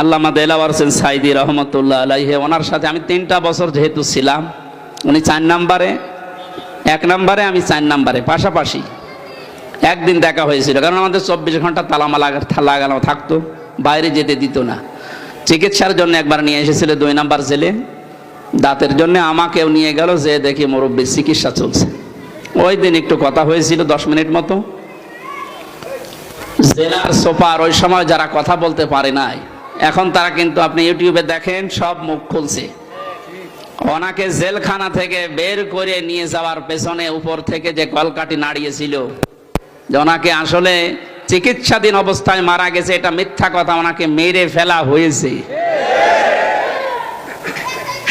আল্লামা দেলাওয়ার হোসেন সাইদি রহমতুল্লাহ আলাইহে, ওনার সাথে আমি তিনটা বছর যেহেতু ছিলাম, উনি চার নাম্বারে, এক নাম্বারে, আমি চার নাম্বারে, পাশাপাশি একদিন দেখা হয়েছিল, কারণ আমাদের চব্বিশ ঘণ্টা তালামা লাগা, লাগানো থাকতো, বাইরে যেতে দিত না। চিকিৎসার জন্য একবার নিয়ে এসেছিল দুই নাম্বার জেলে, দাঁতের জন্য আমাকেও নিয়ে গেল, যে দেখি মুরব্বীর চিকিৎসা চলছে। ওই দিন একটু কথা হয়েছিল, দশ মিনিট মতো। জেলার সোপার ওই সময় যারা কথা বলতে পারে নাই এখন তারা কিন্তু আপনি ইউটিউবে দেখেন, সব মুখ খুলছে। ওনাকে জেলখানা থেকে বের করে নিয়ে যাওয়ার পেছনে উপর থেকে যে কলকাটি নাড়িয়েছিল, যে ওনাকে আসলে চিকিৎসাধীন অবস্থায় মারা গেছে, এটা মিথ্যা কথা, ওনাকে মেরে ফেলা হয়েছে।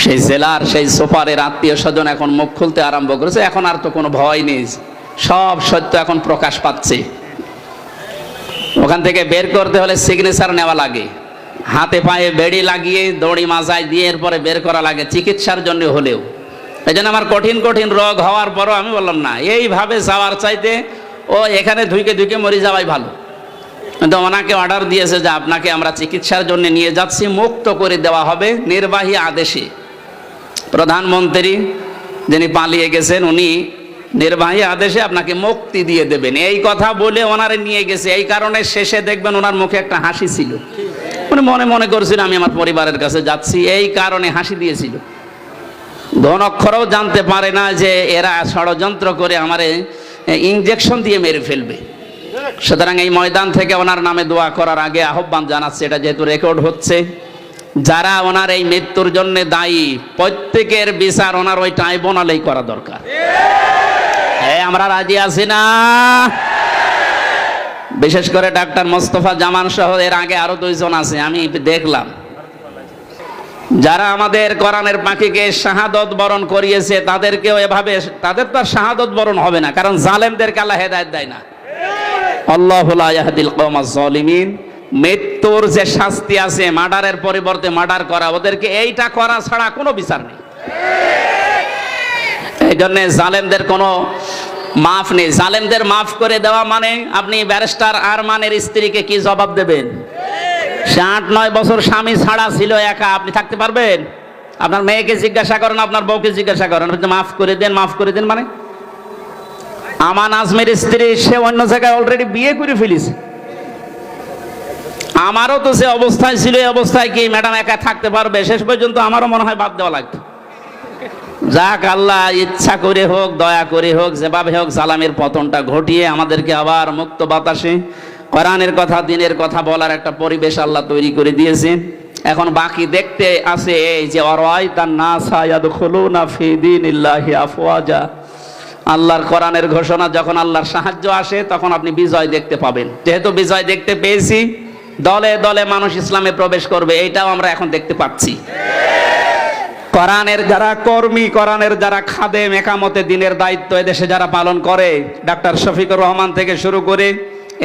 সেই জেলার সেই সোপারের আত্মীয় স্বজন এখন মুখ খুলতে আরম্ভ করেছে, এখন আর তো কোনো ভয় নেই। সব সত্য এখন প্রকাশ পাচ্ছে। ওখান থেকে বের করতে হলে সিগনেচার নেওয়া লাগে। হাতে পায়ে বেড়ি লাগিয়ে, দড়ি মাজায় দিয়ে এরপরে বের করা লাগে চিকিৎসার জন্য হলেও। এই জন্য আমার কঠিন কঠিন রোগ হওয়ার পরও আমি বললাম, না, এইভাবে যাওয়ার চাইতে, ও এখানে ধুইকে ধুইকে মরে যাওয়াই ভালো। কিন্তু ওনাকে অর্ডার দিয়েছে যে আপনাকে আমরা চিকিৎসার জন্য নিয়ে যাচ্ছি, মুক্ত করে দেওয়া হবে নির্বাহী আদেশে। প্রধানমন্ত্রী যিনি পালিয়ে গেছেন, উনি নির্বাহী আদেশে আপনাকে মুক্তি দিয়ে দেবেন। এই কথা বলে ওনারে নিয়ে গেছে। এই কারণে শেষে দেখবেন ওনার মুখে একটা হাসি ছিল। উনি মনে মনে করছিল আমি আমার পরিবারের কাছে যাচ্ছি এই কারণে হাসি দিয়েছিল। ধন অক্ষরও জানতে পারে না যে এরা ষড়যন্ত্র করে আমারে ইঞ্জেকশন দিয়ে মেরে ফেলবে। সুতরাং এই ময়দান থেকে ওনার নামে দোয়া করার আগে আহ্বান জানাচ্ছে এটা যেহেতু রেকর্ড হচ্ছে। যারা ওনার এই মৃত্যুর জন্য দায়ী প্রত্যেকের বিচার ওনার ওই ট্রাইব্যুনালেই করা দরকার। হ্যাঁ আমরা রাজি আছি না? বিশেষ করে ডাক্তার মোস্তফা জামান সহ এর আগে আরও দুইজন আছে, আমি দেখলাম। যারা আমাদের কোরআনের পাখিকে শাহাদত বরণ করিয়েছে, তাদেরকেও এভাবে, তাদের তো আর শাহাদত বরণ হবে না, কারণ জালেমদেরকে আল্লাহ হেদায়ত দেয় না। আল্লাহ ইয়াহদিল কওমাজ জালিমিন, মৃত্যুর যে শাস্তি আছে, মার্ডারের পরিবর্তে মার্ডার করা, ওদেরকে এইটা করা ছাড়া কোনো বিচার নেই। এই জন্য জালেমদের কোনো মাফ নেই, জালেমদের মাফ করে দেওয়া মানে আপনি ব্যারিস্টার আরমানের স্ত্রীকে কি জবাব দেবেন? সে আট নয় বছর স্বামী ছাড়া ছিল একা, আপনি থাকতে পারবেন? আপনার মেয়েকে জিজ্ঞাসা করেন, আপনার বউকে জিজ্ঞাসা করেন, আপনি মাফ করে দেন, মাফ করে দেন মানে? আমান আজমের স্ত্রী, সে অন্য জায়গায় অলরেডি বিয়ে করে ফেলিছে। আমারও তো সে অবস্থায় ছিল, এই অবস্থায় কি ম্যাডাম একা থাকতে পারবে? শেষ পর্যন্ত আমারও মনে হয় বাদ দেওয়া লাগতো যাক আল্লাহ, ইচ্ছা করে হোক, দয়া করে হোক, যেভাবে হোক সালামের পতনটা ঘটিয়ে আমাদেরকে আবার মুক্ত বাতাসে কোরআনের কথা, দিনের কথা বলার একটা পরিবেশ আল্লাহ তৈরি করে দিয়েছেন এখন বাকি দেখতে আছে এই যে অরয় তার না সায়াদ না ফিদিন আফওয়াজা। আল্লাহর কোরআনের ঘোষণা যখন আল্লাহর সাহায্য আসে, তখন আপনি বিজয় দেখতে পাবেন। যেহেতু বিজয় দেখতে পেয়েছি, দলে দলে মানুষ ইসলামে প্রবেশ করবে এইটাও আমরা এখন দেখতে পাচ্ছি। কোরআনের যারা কর্মী, কোরআনের যারা খাদে মেকামতে দিনের দায়িত্ব এদেশে যারা পালন করে, ডাক্তার শফিকুর রহমান থেকে শুরু করে,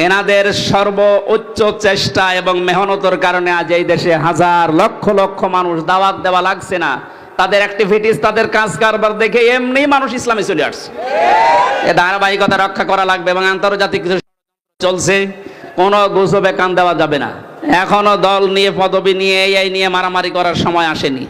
এনাদের সর্ব উচ্চ চেষ্টা এবং মেহনতর কারণে আজ এই দেশে হাজার লক্ষ লক্ষ মানুষ দাওয়াত দেওয়া লাগছে না। তাদের অ্যাক্টিভিটিস তাদের কাজ কারবার দেখে এমনি মানুষ ইসলামে চলে আসছে। এ ধারাবাহিকতা রক্ষা করা লাগবে এবং আন্তর্জাতিক কিছু চলছে, কোনো গুজবে কান দেওয়া যাবে না। এখনও দল নিয়ে, পদবি নিয়ে এই নিয়ে মারামারি করার সময় আসেনি।